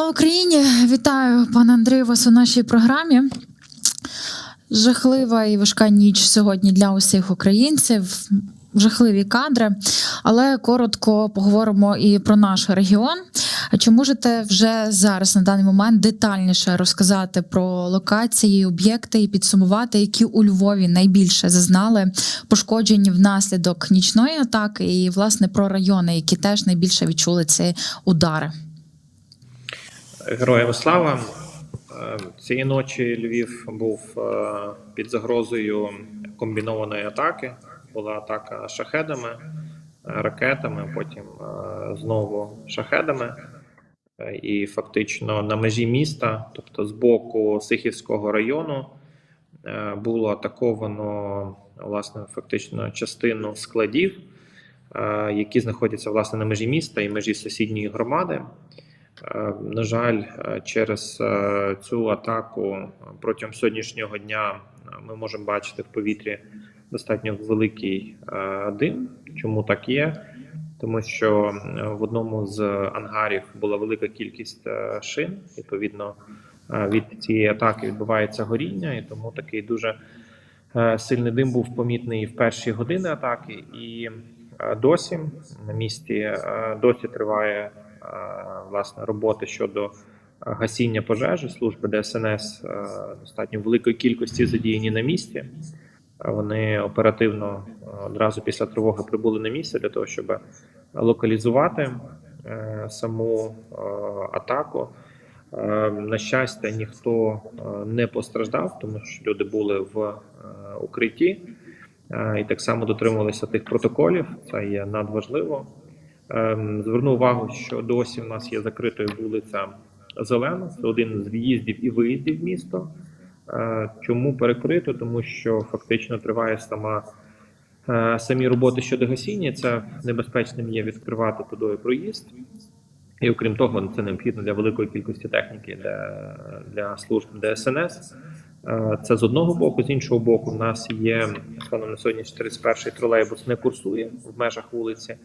Слава Україні! Вітаю, пане Андрію, вас у нашій програмі. Жахлива і важка ніч сьогодні для усіх українців. Жахливі кадри, але коротко поговоримо і про наш регіон. Чи можете вже зараз на даний момент детальніше розказати про локації, об'єкти і підсумувати, які у Львові найбільше зазнали пошкоджень внаслідок нічної атаки, і власне про райони, які теж найбільше відчули ці удари? Героям слава. Е, Цієї ночі Львів був е, під загрозою комбінованої атаки. Була атака шахедами, е, ракетами, потім знову шахедами. І фактично на межі міста, тобто з боку Сихівського району, було атаковано власне фактично частину складів, які знаходяться власне на межі міста і межі сусідньої громади. Е, На жаль, е, через е, цю атаку протягом сьогоднішнього дня ми можемо бачити в повітрі достатньо великий дим. Чому так є? Тому що в одному з ангарів була велика кількість шин. Відповідно, від цієї атаки відбувається горіння, і тому такий дуже сильний дим був помітний в перші години атаки. І досі на місці досі триває власне роботи щодо е, гасіння пожежі. Служби ДСНС е, достатньо великої кількості задіяні на місці. Е, Вони оперативно е, одразу після тривоги прибули на місце для того, щоб локалізувати е, саму е, атаку. Е, На щастя, ніхто е, не постраждав, тому що люди були в е, укритті е, і так само дотримувалися тих протоколів. Це є надважливо. Ем, Зверну увагу, що досі в нас є закритою вулиця Зелена. Це один з в'їздів і виїздів в місто. Е, Чому перекрито? Тому що фактично триває сама е, самі роботи щодо гасіння. Це небезпечним є відкривати туди проїзд. І окрім того, це необхідно для великої кількості техніки для, для служб ДСНС. Е, Це з одного боку, з іншого боку, в нас є станом на сьогодні 41-й тролейбус не курсує в межах вулиці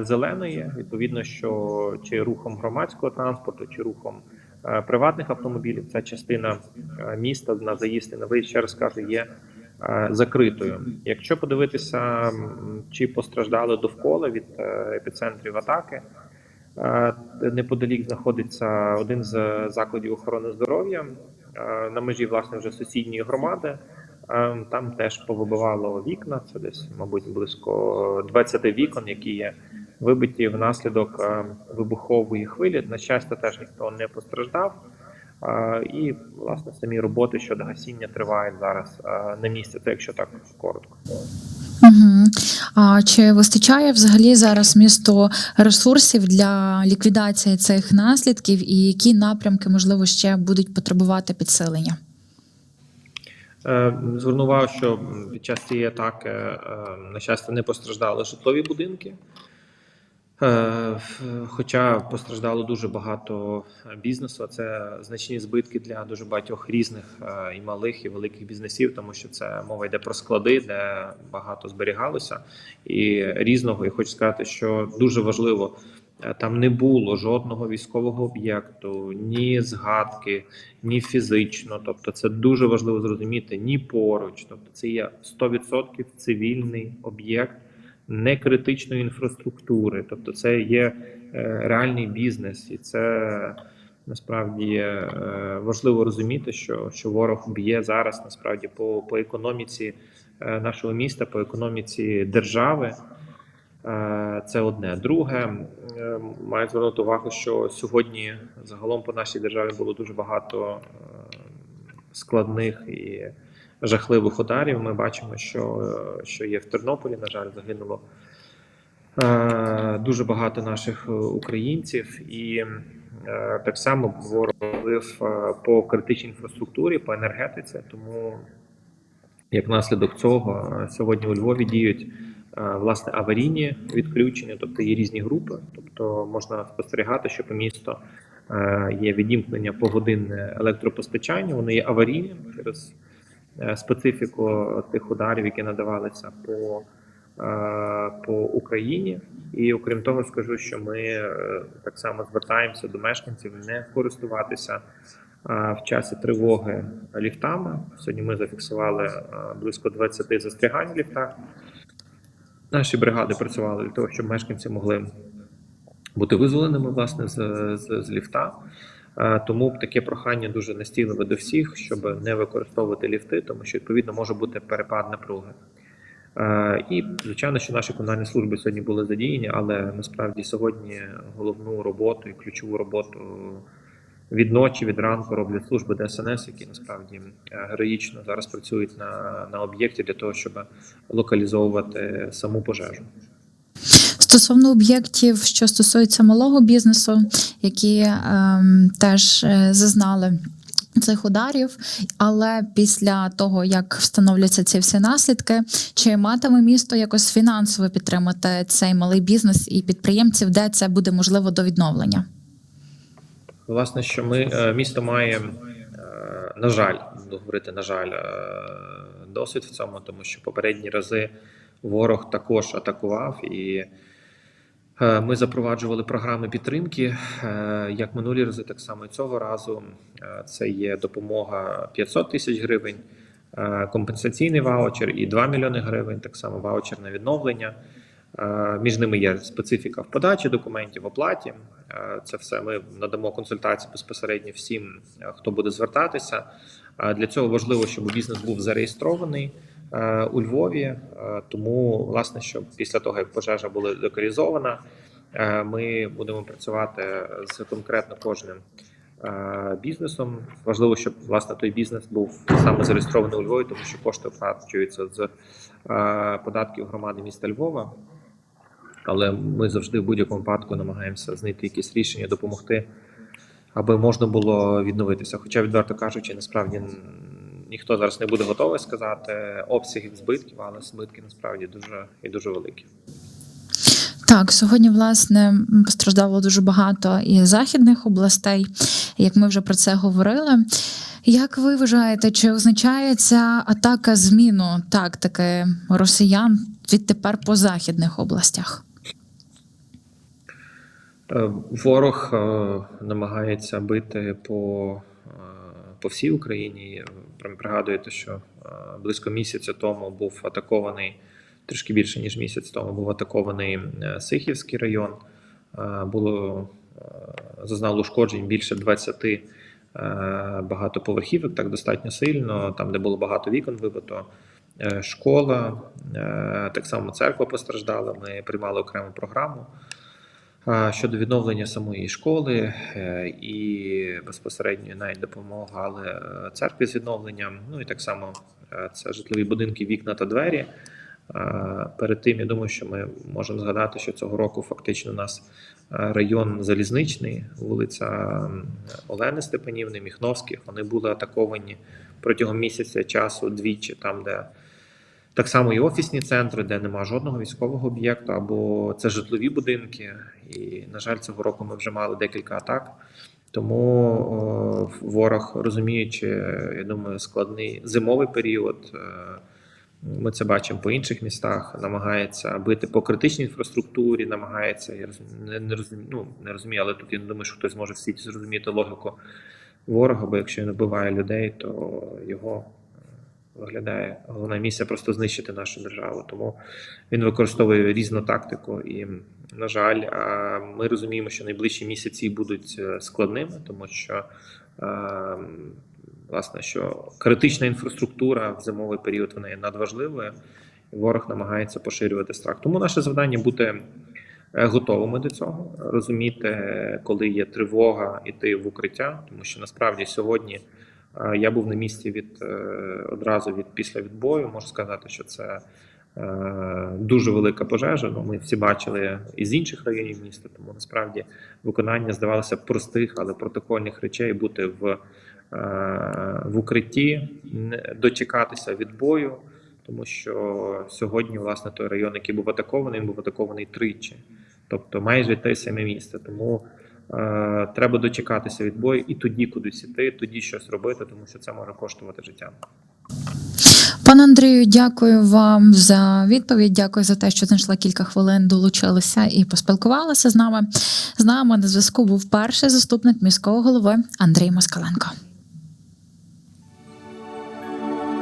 зеленої. Відповідно, що чи рухом громадського транспорту, чи рухом е, приватних автомобілів, ця частина е, міста на заїзд і на виїзд, ще раз кажу, є е, закритою. Якщо подивитися, чи постраждали довкола від е, епіцентрів атаки. Е, Неподалік знаходиться один з закладів охорони здоров'я е, на межі власне вже сусідньої громади. Е, Там теж повибивало вікна. Це десь, мабуть, близько 20 вікон, які є вибиті внаслідок е, вибухової хвилі. На щастя, теж ніхто не постраждав. Е, І власне самі роботи щодо гасіння тривають зараз на місці. Це якщо так коротко. Угу. А чи вистачає взагалі зараз місто ресурсів для ліквідації цих наслідків, і які напрямки можливо ще будуть потребувати підсилення? Е, Зверну увагу, що під час цієї атаки, е, на щастя, не постраждали житлові будинки. Е, Хоча постраждало дуже багато бізнесу, це значні збитки для дуже багатьох різних і малих, і великих бізнесів, тому що це мова йде про склади, де багато зберігалося і різного. І хочу сказати, що дуже важливо. Е, Там не було жодного військового об'єкту, ні згадки, ні фізично. Тобто, це дуже важливо зрозуміти, ні поруч. Тобто, це є 100% цивільний об'єкт не критичної інфраструктури. Тобто, це є е, реальний бізнес, і це насправді е, важливо розуміти, що, що ворог б'є зараз насправді по, по економіці нашого міста, по економіці держави. Е, Це одне. Друге, е, маю звернути увагу, що сьогодні загалом по нашій державі було дуже багато е, складних і жахливих ударів. Ми бачимо, що, що є в Тернополі. На жаль, загинуло дуже багато наших українців, і так само ворог по критичній інфраструктурі, по енергетиці. Тому як наслідок цього сьогодні у Львові діють власне аварійні відключення, тобто є різні групи. Тобто можна спостерігати, що по місту е, є відімкнення погодинне електропостачання. Вони є аварійним через е, специфіку тих ударів, які надавалися по по Україні. І окрім того, скажу, що ми е, так само звертаємося до мешканців не користуватися в часі тривоги ліфтами. Сьогодні ми зафіксували близько 20 застрягань в ліфтах. Наші бригади працювали для того, щоб мешканці могли бути визволеними власне з, з, з ліфта. Е, Тому таке прохання дуже настійливе до всіх, щоб не використовувати ліфти, тому що відповідно може бути перепад напруги. Е, І звичайно, що наші комунальні служби сьогодні були задіяні, але насправді сьогодні головну роботу і ключову роботу від ночі, від ранку роблять служби ДСНС, які насправді е, героїчно зараз працюють на, на об'єкті для того, щоб локалізовувати саму пожежу. Стосовно об'єктів, що стосуються малого бізнесу, які ем, теж е, зазнали. Цих ударів, але після того як встановляться ці всі наслідки, чи матиме місто якось фінансово підтримати цей малий бізнес і підприємців, де це буде можливо до відновлення? Власне, що ми е, місто має, е, на жаль, говорити, на жаль, е, досвід в цьому, тому що попередні рази ворог також атакував і. Ми запроваджували програми підтримки як минулі рази, так само і цього разу. Це є допомога 500 тисяч гривень, компенсаційний ваучер і 2 мільйони гривень, так само ваучер на відновлення. Е, Між ними є специфіка в подачі документів, в оплаті. Е, Це все ми надамо консультації безпосередньо всім, е, хто буде звертатися. Для цього важливо, щоб бізнес був зареєстрований у Львові. Тому, власне, що після того, як пожежа була локалізована, ми будемо працювати з конкретно кожним бізнесом. Важливо, щоб власне той бізнес був саме зареєстрований у Львові, тому що кошти оплачуються з податків громади міста Львова. Але ми завжди в будь-якому випадку намагаємося знайти якісь рішення, допомогти, аби можна було відновитися. Хоча, відверто кажучи, насправді ніхто зараз не буде готовий сказати обсягів збитків, але збитки насправді дуже і дуже великі. Так, сьогодні, власне, постраждало дуже багато і західних областей, як ми вже про це говорили. Як ви вважаєте, чи означає ця атака зміну тактики росіян відтепер по західних областях? Е, Ворог е, намагається бити по, е, по всій Україні. Прям Пригадуєте, що близько місяця тому був атакований трішки більше ніж місяць тому. Був атакований Сихівський район. Було зазнало ушкоджень більше 20 е, багатоповерхівок, так достатньо сильно. Там, де було багато вікон вибито. Школа, так само церква постраждала. Ми приймали окрему програму. Щодо відновлення самої школи е, і безпосередньо навіть допомагали е, церкві з відновленням. Ну і так само е, це житлові будинки, вікна та двері. Перед тим я думаю, що ми можемо згадати, що цього року фактично у нас район залізничний, вулиця Олени Степанівни, Міхновських. Вони були атаковані протягом місяця часу двічі, там де так само і офісні центри, де немає жодного військового об'єкту, або це житлові будинки. І, на жаль, цього року ми вже мали декілька атак. Тому о, ворог, розуміючи, я думаю, складний зимовий період. е, Ми це бачимо по інших містах. Намагається бити по критичній інфраструктурі, намагається я не, не розумію, ну не розумію, але тут я не думаю, що хтось може в світі зрозуміти логіку ворога, бо якщо він вбиває людей, то його виглядає головна місія просто знищити нашу державу. Тому він використовує різну тактику. І, на жаль, ми розуміємо, що найближчі місяці будуть е, складними, тому що е, власне що критична інфраструктура в зимовий період вона є надважливою. і Ворог намагається поширювати страх. Тому наше завдання бути е, готовими до цього, розуміти, коли є тривога, іти в укриття, тому що насправді сьогодні. Е, Я був на місці від е, одразу від після відбою. Можу сказати, що це е, дуже велика пожежа. Ну, ми всі бачили із інших районів міста. Тому насправді виконання здавалося простих, але протокольних речей бути в, в укритті, дочекатися відбою. Тому що сьогодні, власне, той район, який був атакований, він був атакований тричі, тобто майже те саме місце. Тому треба дочекатися відбою і тоді кудись іти, тоді щось робити, тому що це може коштувати життя. Пане Андрію, дякую вам за відповідь. Дякую за те, що знайшла кілька хвилин, долучилися і поспілкувалися з нами. З нами на зв'язку був перший заступник міського голови Андрій Москаленко.